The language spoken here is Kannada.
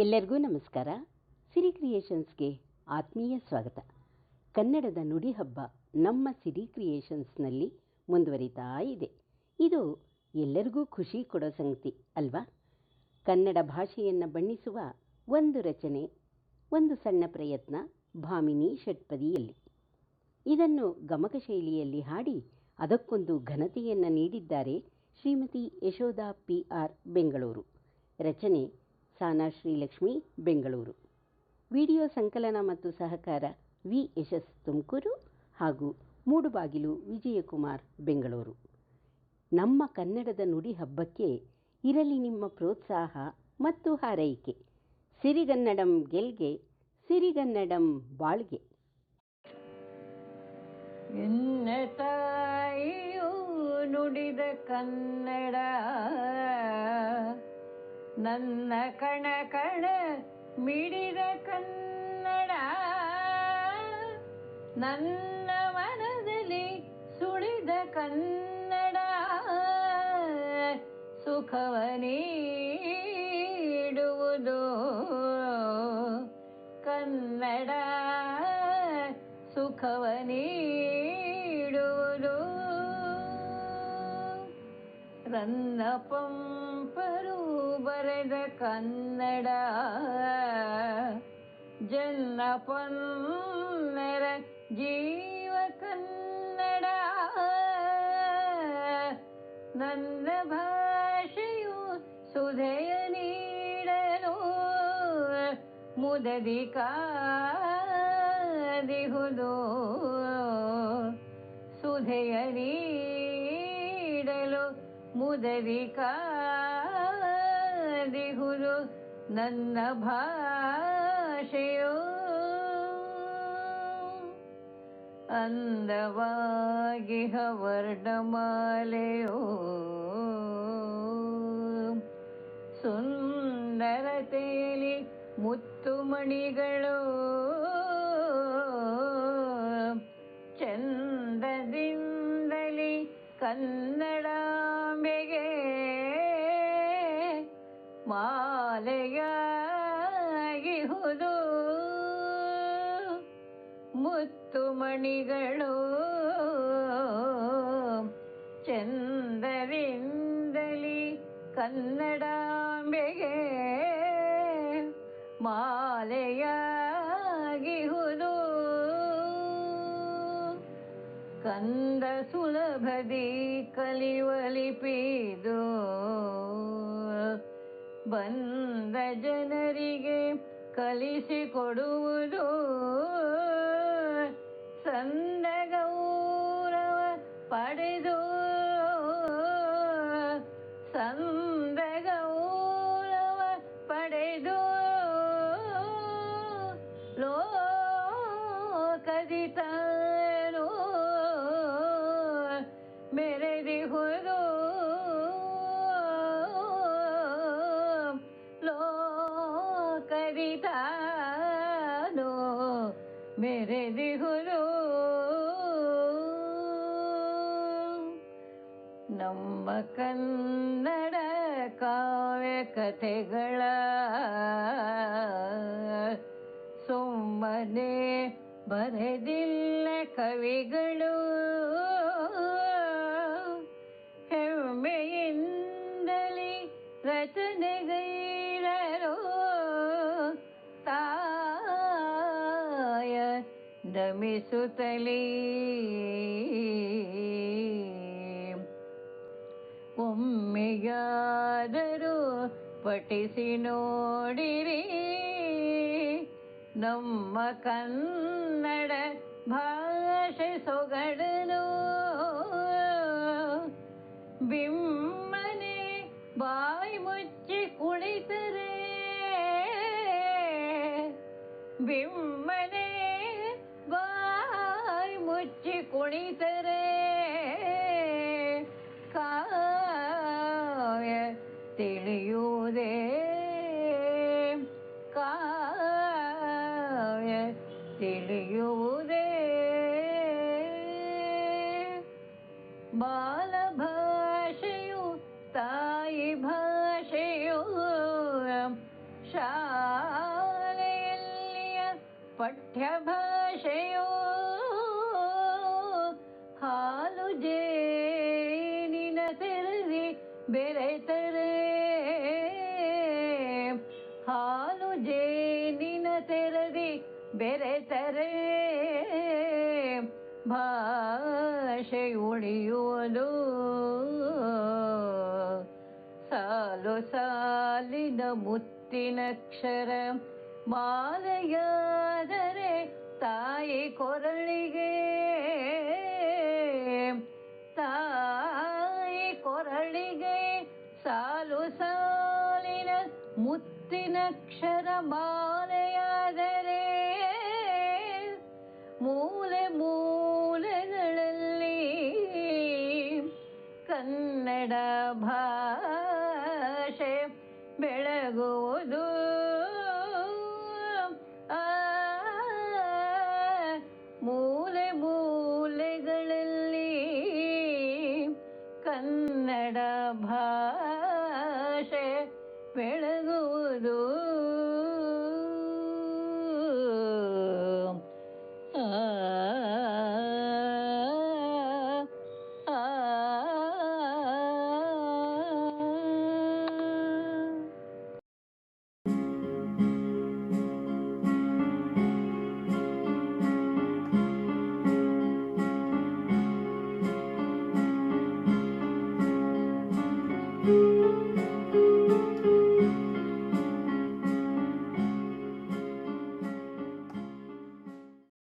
ಎಲ್ಲರಿಗೂ ನಮಸ್ಕಾರ. ಸಿರಿ ಕ್ರಿಯೇಷನ್ಸ್ಗೆ ಆತ್ಮೀಯ ಸ್ವಾಗತ. ಕನ್ನಡದ ನುಡಿ ಹಬ್ಬ ನಮ್ಮ ಸಿರಿ ಕ್ರಿಯೇಷನ್ಸ್ನಲ್ಲಿ ಮುಂದುವರಿತಾ ಇದೆ. ಇದು ಎಲ್ಲರಿಗೂ ಖುಷಿ ಕೊಡೋ ಸಂಗತಿ, ಅಲ್ವಾ? ಕನ್ನಡ ಭಾಷೆಯನ್ನು ಬಣ್ಣಿಸುವ ಒಂದು ರಚನೆ, ಒಂದು ಸಣ್ಣ ಪ್ರಯತ್ನ ಭಾಮಿನಿ ಷಟ್ಪದಿಯಲ್ಲಿ. ಇದನ್ನು ಗಮಕ ಶೈಲಿಯಲ್ಲಿ ಹಾಡಿ ಅದಕ್ಕೊಂದು ಘನತೆಯನ್ನು ನೀಡಿದ್ದಾರೆ ಶ್ರೀಮತಿ ಯಶೋಧ ಪಿ ಆರ್ ಬೆಂಗಳೂರು. ರಚನೆ ಸಾನಾ ಶ್ರೀಲಕ್ಷ್ಮಿ, ಬೆಂಗಳೂರು. ವಿಡಿಯೋ ಸಂಕಲನ ಮತ್ತು ಸಹಕಾರ ವಿ ಯಶಸ್ ತುಮಕೂರು ಹಾಗೂ ಮೂಡುಬಾಗಿಲು ವಿಜಯಕುಮಾರ್, ಬೆಂಗಳೂರು. ನಮ್ಮ ಕನ್ನಡದ ನುಡಿ ಹಬ್ಬಕ್ಕೆ ಇರಲಿ ನಿಮ್ಮ ಪ್ರೋತ್ಸಾಹ ಮತ್ತು ಹಾರೈಕೆ. ಸಿರಿಗನ್ನಡಂ ಗೆಲ್ಗೆ, ಸಿರಿಗನ್ನಡಂ ಬಾಳ್ಗೆ. ನುಡಿದ ಕನ್ನಡ. ನನ್ನ ಕಣ ಕಣ ಮಿಡಿದ ಕನ್ನಡ. ನನ್ನ ಮನದಲ್ಲಿ ಸುಳಿದ ಕನ್ನಡ. ಸುಖವ ನೀಡುವುದು ಕನ್ನಡ. ಸುಖವ ನೀಡುವುದು ಬರೆದ ಕನ್ನಡ ಜನ್ನ ಪೊನ್ನರ ಜೀವ ಕನ್ನಡ ನನ್ನ ಭಾಷೆಯು ಸುಧೆಯ ನೀಡಲು ಮುದದಿ ಕಾದಿಹುದು ಸುಧೆಯ ನೀಡಲು ಮುದದಿ ಕಾದಿಹುದು ನನ್ನ ಅಂದವಾಗಿ ಅಂದವಾಗಿಹ ಸುಂದರ ಸುಂದರತೆಯಲ್ಲಿ ಮುತ್ತುಮಣಿಗಳು. ಚಂದದಿಂದಲಿ ಕನ್ನಡಾಂಬೆಗೆ ಮಾಲೆಯಾಗಿಹುದು ಮುತ್ತುಮಣಿಗಳು ಚಂದರಿಂದಲಿ ಕನ್ನಡಾಂಬೆಗೆ ಮಾಲೆಯಾಗಿಹುದು ಕಂದ ಸುಲಭದಿ ಕಲಿವಲಿಪಿದು ಬಂದ ಜನರಿಗೆ ಕಲಿಸಿಕೊಡುವುದು ಸಂದ ಗೌರವ ಪಡೆದು. ಸಂದ ಗೌರವ ಪಡೆದು. ಲೋಕದಿತನು ಲೋಕದಿತಾನು ಮೆರೆದಿಹುದು ನಮ್ಮ ಕನ್ನಡ ಕಾವ್ಯ ಕಥೆಗಳ ಸುಮ್ಮನೆ ಬರೆದಿಲ್ಲ ಕವಿಗಳು. ಹೆಮ್ಮೆಯಿಂದಲೇ ರಚನೆಗೈರರು ನಮಿಸುತ್ತಲೀ ಒಮ್ಮೆಯಾದರೂ ಪಠಿಸಿ ನೋಡಿರಿ ನಮ್ಮ ಕನ್ನಡ ಭಾಷೆ ಸೊಗಡನು ಬಿಮ್ಮನೆ ಬಾಯಿ ಮುಚ್ಚಿ ಕುಳಿತರೆ ಬಿಮ್ಮನೆ ಮುಚ್ಚಿ ಕುಳಿತರೆ ಕಾವ್ಯ ತಿಳಿಯುವುದೇ ಕಾವ್ಯ ತಿಳಿಯುವುದೇ ಬಾಲ ಭಾಷೆಯು ತಾಯಿ ಭಾಷೆಯು ಶಾ ಪಠ್ಯ ಭಾಷೆಯೋ ಹಾಲು ಜೇನಿನ ತೆರೆದಿ ಬೆರೆತರೆ. ಹಾಲು ಜೇನಿನ ತೆರೆದಿ ಬೆರೆತರೆ. ಭಾಷೆ ಉಳಿಯುವುದು ಸಾಲು ಸಾಲಿನ ಮುತ್ತಿನಕ್ಷರ ಮಾಲೆಯಾದರೆ ತಾಯಿ ಕೊರಳಿಗೆ ಸಾಲು ಸಾಲಿನ ಮುತ್ತಿನಕ್ಷರ ಮಾಲೆಯಾದರೆ ಮೂಲೆ ಮೂಲೆಗಳಲ್ಲಿ ಕನ್ನಡ ಭಾಷೆ ಬೆಳಗುವುದು. ಆ, ಮೂಲೆ ಮೂಲೆಗಳಲ್ಲಿ ಕನ್ನಡ ಭಾಷೆ ಬೆಳಗುವುದು